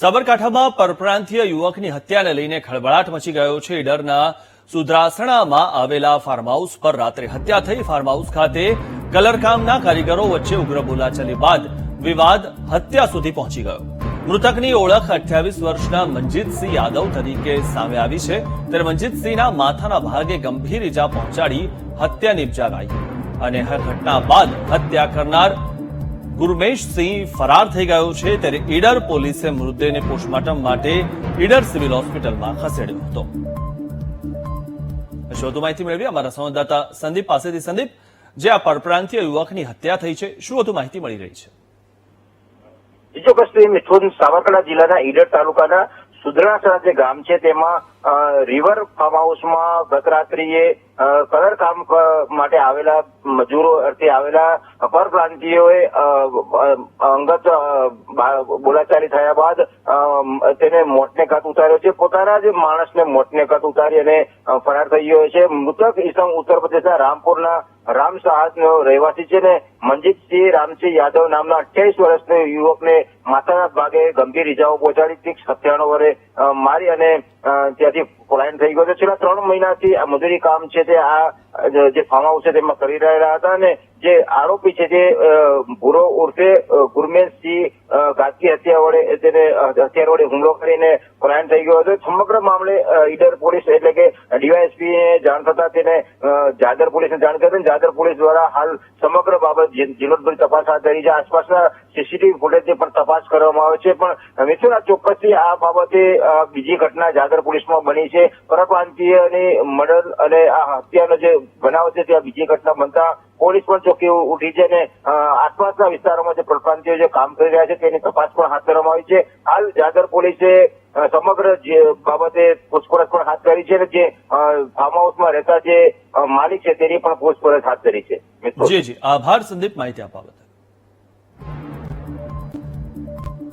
સાબરકાંઠામાં પરપ્રાંતીય યુવકની હત્યાને લઈને ખળભળાટ મચી ગયો છે. ઈડરના સુદ્રાસણામાં આવેલા ફાર્મ હાઉસ પર રાત્રે હત્યા થઈ ફાર્મ હાઉસ ખાતે કલરકામના કારીગરો વચ્ચે ઉગ્ર બોલાચાલી બાદ વિવાદ હત્યા સુધી પહોંચી ગયો. મૃતકની ઓળખ અઠ્યાવીસ વર્ષના મનજીતસિંહ યાદવ તરીકે સામે આવી છે. ત્યારે મનજીતસિંહના માથાના ભાગે ગંભીર ઈજા પહોંચાડી હત્યા નિપજાવાઈ અને ઘટના બાદ હત્યા કરનાર ગુરમેશસિંહ ફરાર થઈ ગયો છે ત્યારે ઈડર પોલીસે મૃતદેહને પોસ્ટમોર્ટમ માટે ઈડર સિવિલ હોસ્પિટલમાં ખસેડ્યો હતો. વધુ માહિતી મેળવી અમારા સંવાદદાતા સંદીપ પાસેથી. સંદીપ, જે આ પરપ્રાંતીય યુવકની હત્યા થઈ છે, શું વધુ માહિતી મળી રહી છે? મિથુન સાબરકાંઠા જિલ્લાના ઈડર તાલુકાના સુદરાસરા જે ગામ છે, તેમાં રિવર ફાર્મ હાઉસમાં ગત રાત્રિએ કલર કામ માટે આવેલા મજૂરો અર્થે આવેલા પરપ્રાંતિયોએ અંગત બોલાચાલી થયા બાદ તેને મોતને ઘાટ ઉતાર્યો છે. પોતાના જ માણસને મોતને ઘાટ ઉતારી અને ફરાર થઈ ગયો છે. મૃતક ઈસમ ઉત્તર પ્રદેશના રામપુરના રામ સાહસનો રહેવાસી છે ને મનજીતસિંહ રામસિંહ યાદવ નામના અઠ્યાવીસ વર્ષના યુવકને માથાના ભાગે ગંભીર ઇજાઓ પહોંચાડી તીક્ષ હથિયારો વડે મારી અને અ, ત્યાંથી પલાયન થઈ ગયો છે. છેલ્લા ત્રણ મહિનાથી આ મજૂરી કામ છે તે આ જે ફાર્મ હાઉસ છે તેમાં કરી રહેલા હતા અને જે આરોપી છે જે અ, ભૂરો ઉર્ફે અ, ઘાતકી હત્યા વડે તેને હથિયાર વડે હુમલો કરીને પલાયન થઈ ગયો હતો. સમગ્ર મામલે ઈડર પોલીસ એટલે કે ડીવાયએસપી જાણ થતા તેને જાદર પોલીસને જાણ કરી જાદર પોલીસ દ્વારા હાલ સમગ્ર બાબત જી- તપાસ હાથ ધરી છે. આસપાસના સીસીટીવી ફૂટેજની પણ તપાસ કરવામાં આવે છે. પણ મિથુન આ ચોક્કસથી આ બાબતે બીજી ઘટના જાદર પોલીસમાં બની છે. પરપ્રાંતીયની મર્ડર અને આ હત્યાનો જે બનાવ છે, ત્યાં બીજી ઘટના બનતા પોલીસ પણ ચોકી ઉઠી છે અને આસપાસના વિસ્તારોમાં જે પરપ્રાંતીયો જે કામ કરી રહ્યા છે, તેની તપાસ પણ હાથ ધરવામાં આવી છે. હાલ જાદર પોલીસે સમગ્ર જે બાબતે પૂછપરછ પણ હાથ ધરી છે અને જે ફાર્મ હાઉસમાં રહેતા જે માલિક છે તેની પણ પૂછપરછ હાથ ધરી છે. જી જી. આભાર સંદીપ માહિતી આપવા